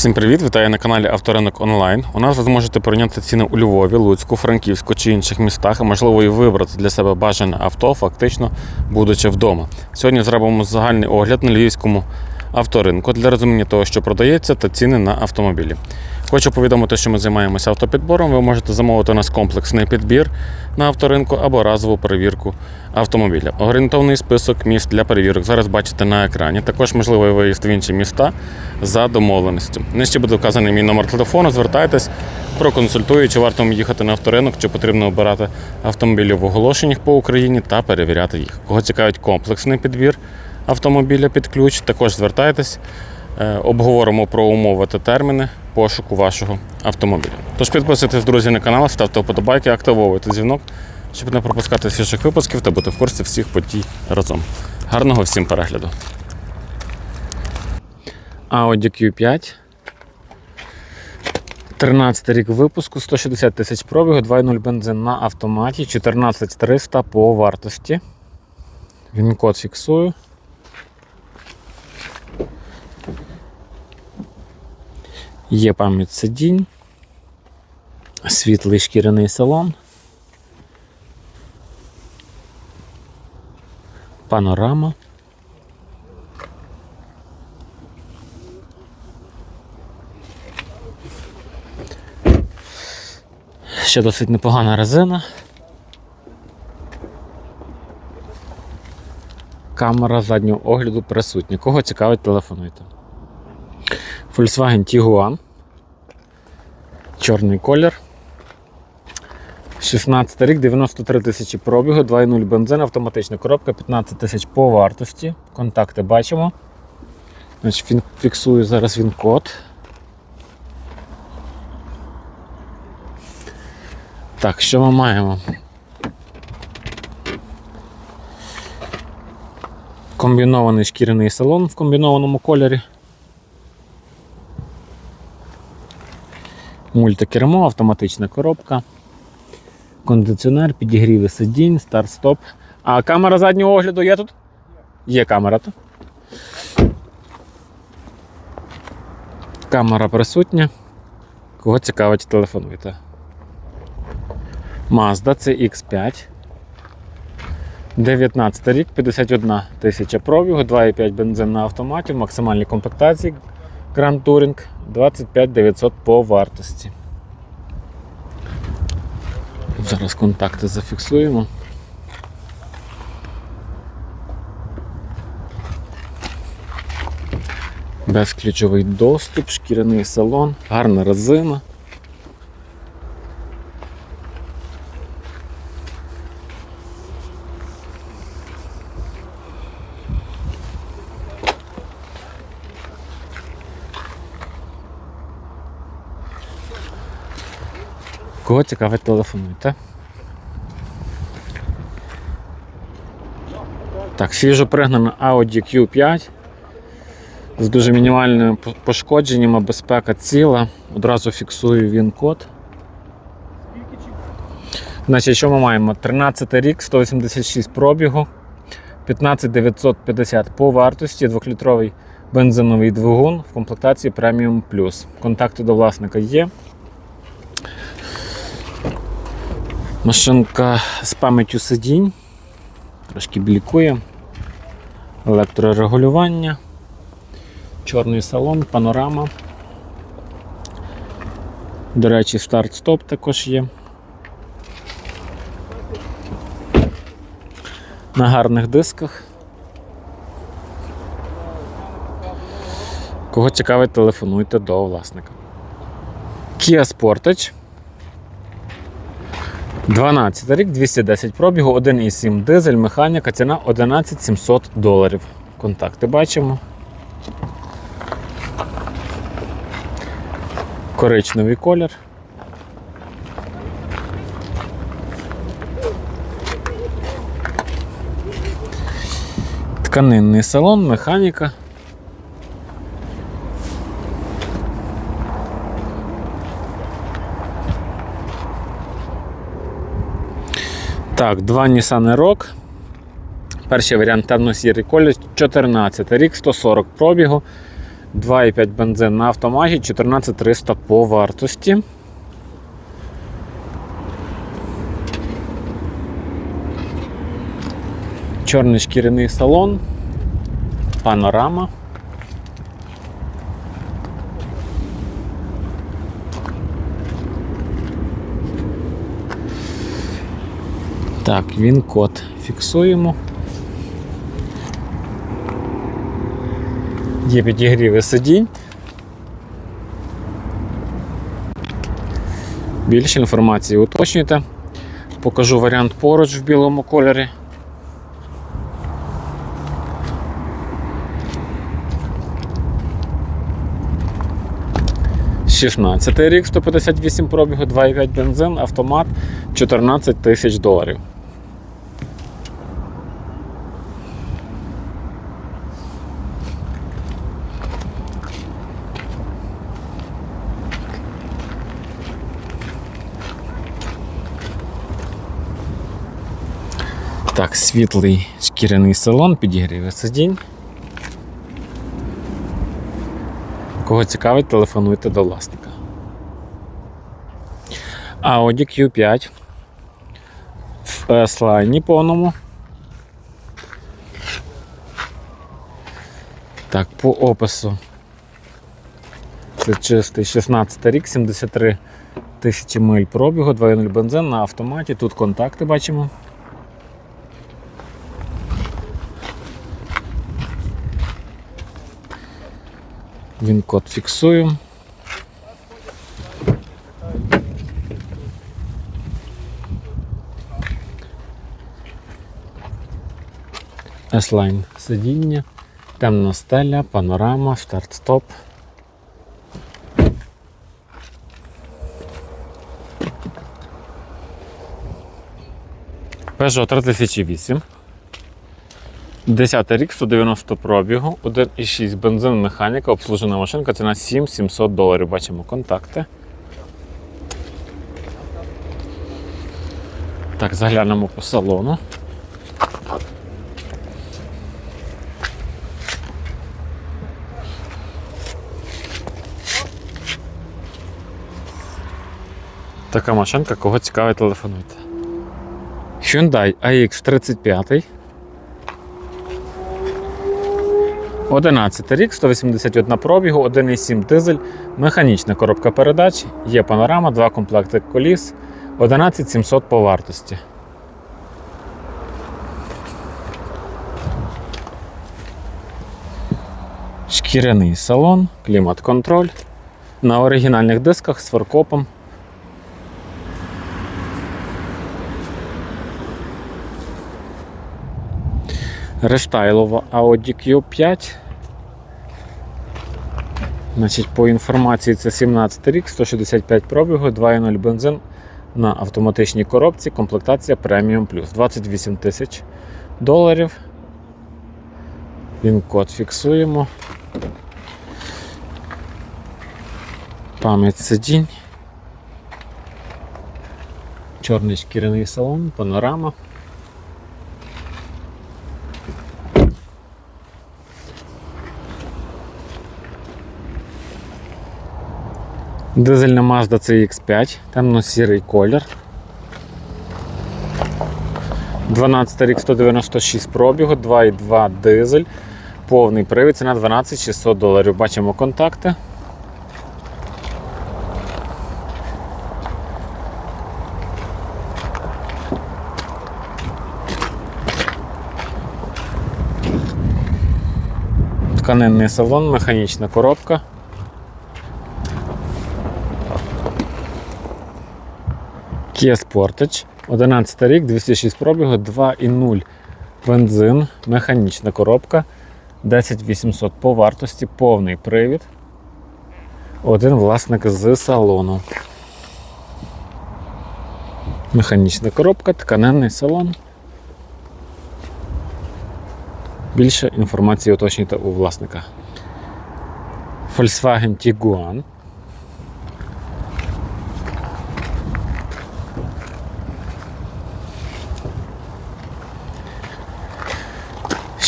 Всім привіт! Вітаю на каналі Авторинок Онлайн. У нас ви зможете порівняти ціни у Львові, Луцьку, Франківську чи інших містах, а можливо і вибрати для себе бажане авто, фактично будучи вдома. Сьогодні зробимо загальний огляд на львівському авторинку для розуміння того, що продається, та ціни на автомобілі. Хочу повідомити, що ми займаємося автопідбором. Ви можете замовити у нас комплексний підбір на авторинку або разову перевірку автомобіля. Орієнтовний список міст для перевірок зараз бачите на екрані. Також можливий виїзд в інші міста за домовленістю. Нижче буде вказаний мій номер телефону. Звертайтесь, проконсультую, чи варто вам їхати на авторинок, чи потрібно обирати автомобілі в оголошеннях по Україні та перевіряти їх. Кого цікавить комплексний підбір автомобіля під ключ, також звертайтесь. Е, Обговоримо про умови та терміни пошуку вашого автомобіля. Тож підписуйтесь, друзі, на канал, ставте вподобайки, активовуйте дзвінок, щоб не пропускати свіжих випусків та бути в курсі всіх подій разом. Гарного всім перегляду. Audi Q5. 13 рік випуску, 160 тисяч пробігу, 2.0 бензин на автоматі, 14300 по вартості. Він код фіксую. Є пам'ять сидінь, світлий шкіряний салон, панорама. Ще досить непогана резина. Камера заднього огляду присутня. Кого цікавить, телефонуйте. Volkswagen Tiguan. Чорний колір. 16 рік, 93 тисячі пробігу, 2.0 бензин, автоматична коробка, 15 тисяч по вартості. Контакти бачимо. Значить, Фіксую зараз він код. Так, що ми маємо? Комбінований шкіряний салон в комбінованому кольорі. Мультикермо, автоматична коробка, кондиціонер, підігріви сидінь, старт-стоп. А камера заднього огляду є тут? Є камера тут. Камера присутня. Кого цікавить, телефонуйте. Mazda CX5. 19 рік, 51 тисяча пробігу, 2,5 бензин на автоматі в максимальній комплектації Grand Touring 25 900 по вартості. Зараз контакти зафіксуємо. Безключовий доступ, шкіряний салон, гарна резина. Кого цікавить, телефонуйте. Так, свіжо пригнана Audi Q5 з дуже мінімальними пошкодженнями, безпека ціла. Одразу фіксую він код. Значить, що ми маємо? 13 рік, 186 пробігу, 15 950 по вартості, 2-літровий бензиновий двигун в комплектації Premium Plus. Контакти до власника є. Машинка з пам'яттю сидінь, трошки блікує, електрорегулювання, чорний салон, панорама. До речі, старт-стоп також є. На гарних дисках. Кого цікавить, телефонуйте до власника. Kia Sportage. 12 рік, 210 пробігу, 1,7 дизель, механіка, ціна 11 700 доларів. Контакти бачимо. Коричневий колір. Тканинний салон, механіка. Так, два Nissan Rogue. Перший варіант темно-сірий колір, 14 рік, 140 пробігу. 2,5 бензин на автоматі, 14300 по вартості. Чорний шкіряний салон, панорама. Так, він код фіксуємо. Є підігріви сидінь. Більше інформації уточнюйте. Покажу варіант поруч в білому кольорі. Шістнадцятий рік, 158 пробігу, 2,5 бензин, автомат 14 тисяч доларів. Світлий шкіряний салон, підігріве сидінь. Кого цікавить, телефонуйте до власника. Audi Q5 в S-лайні повному. Так, по опису. Це чистий 16 рік, 73 тисячі миль пробігу, 2.0 бензин на автоматі. Тут контакти бачимо. Він код фіксую. S-Line сидіння, темна стеля, панорама, старт-стоп. Peugeot 3008. 10 рік, 190 пробігу, 1,6 бензин, механіка, обслужена машинка, ціна 7700 доларів. Бачимо контакти. Так, заглянемо по салону. Така машинка, кого цікавить, телефонуйте. Hyundai AX35. 11 рік, 181 пробігу, 1,7 дизель, механічна коробка передач, є панорама, два комплекти коліс, 11700 по вартості. Шкіряний салон, клімат-контроль. На оригінальних дисках з фаркопом. Рестайлова Audi Q5. Значить, По інформації це 17 рік, 165 пробігу, 2.0 бензин на автоматичній коробці, комплектація Premium Plus. 28 тисяч доларів. Він код фіксуємо. Пам'ять сидінь. Чорний шкіряний салон, панорама. Дизельна Mazda CX5, темно-сірий колір. 12 рік 196 пробігу, 2,2 дизель, повний привід, ціна 12 600 доларів. Бачимо контакти. Тканинний салон, механічна коробка. Kia Sportage, 11 рік, 206 пробігу, 2,0 бензин, механічна коробка, 10800 по вартості, повний привід. Один власник з салону. Механічна коробка, тканинний салон. Більше інформації уточнюйте у власника. Volkswagen Tiguan.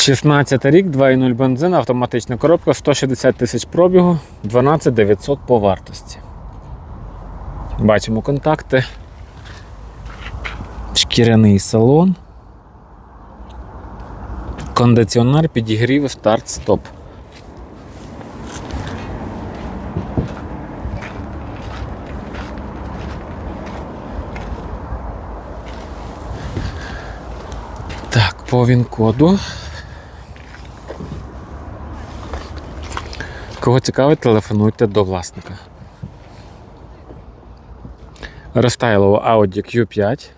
16 рік, 2,0 бензин, автоматична коробка, 160 тисяч пробігу, 12 900 по вартості. Бачимо контакти. Шкіряний салон. Кондиціонер, підігрів, старт, стоп. Так, по він-коду. Кого цікавить, телефонуйте до власника. Рестайлово Audi Q5.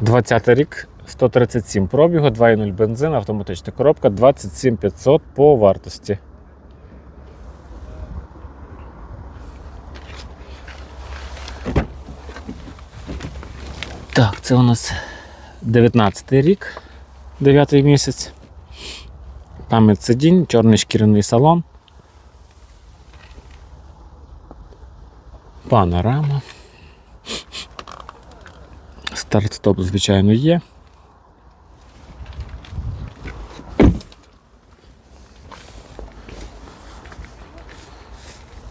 20 рік, 137 пробігу, 2.0 бензин, автоматична коробка, 27 500 по вартості. Так, це у нас 19 рік, 9 місяць. Пам'ять сидінь, чорний шкіряний салон. Панорама. Старт-стоп, звичайно, є.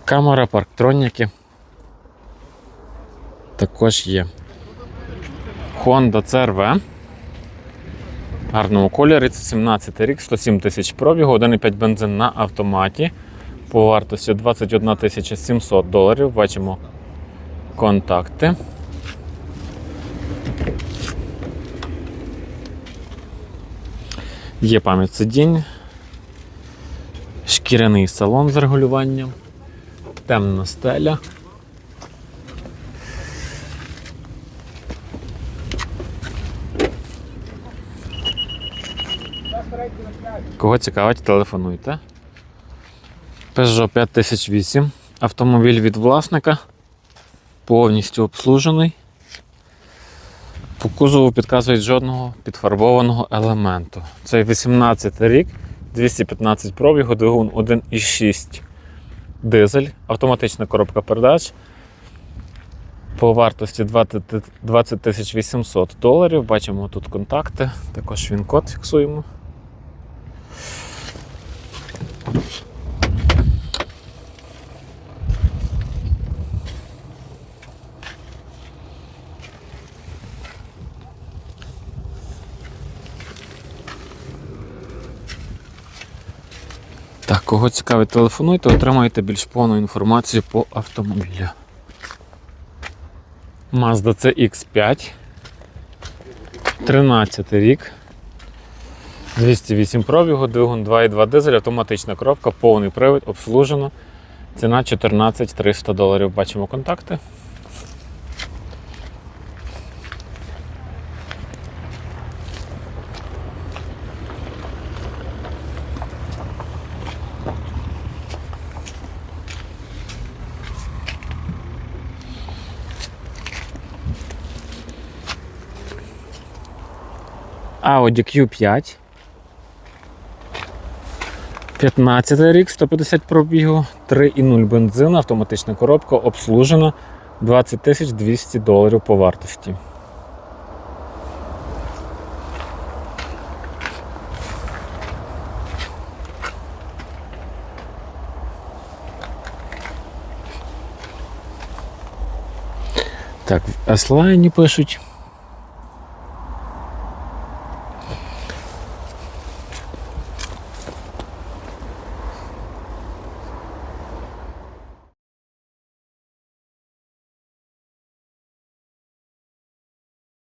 Камера, парктроніки. Також є. Honda CRV. Гарному кольорі. Це 17 рік, 107 тисяч пробігу, 1,5 бензин на автоматі. По вартості 21 тисяча 700 доларів. Бачимо контакти. Є пам'ять сидінь, шкіряний салон з регулюванням, темна стеля. Кого цікавить, телефонуйте. Peugeot 5008. Автомобіль від власника. Повністю обслужений. По кузову підказують жодного підфарбованого елементу. Це 18 рік, 215 пробігу, двигун 1,6 дизель, автоматична коробка передач. По вартості 20 20 800 доларів. Бачимо тут контакти, також він код фіксуємо. Так, кого цікавить, телефонуйте, отримаєте більш повну інформацію по автомобілю. Mazda CX5. 13 рік. 208 пробігу, двигун 2,2 дизель, автоматична коробка, повний привід, обслужено. Ціна 14 300 доларів. Бачимо контакти. Audi Q5. 15 рік, 150 пробігу, 3,0 бензин, автоматична коробка, обслужена 20 200 доларів по вартості. Так, в S-Line пишуть.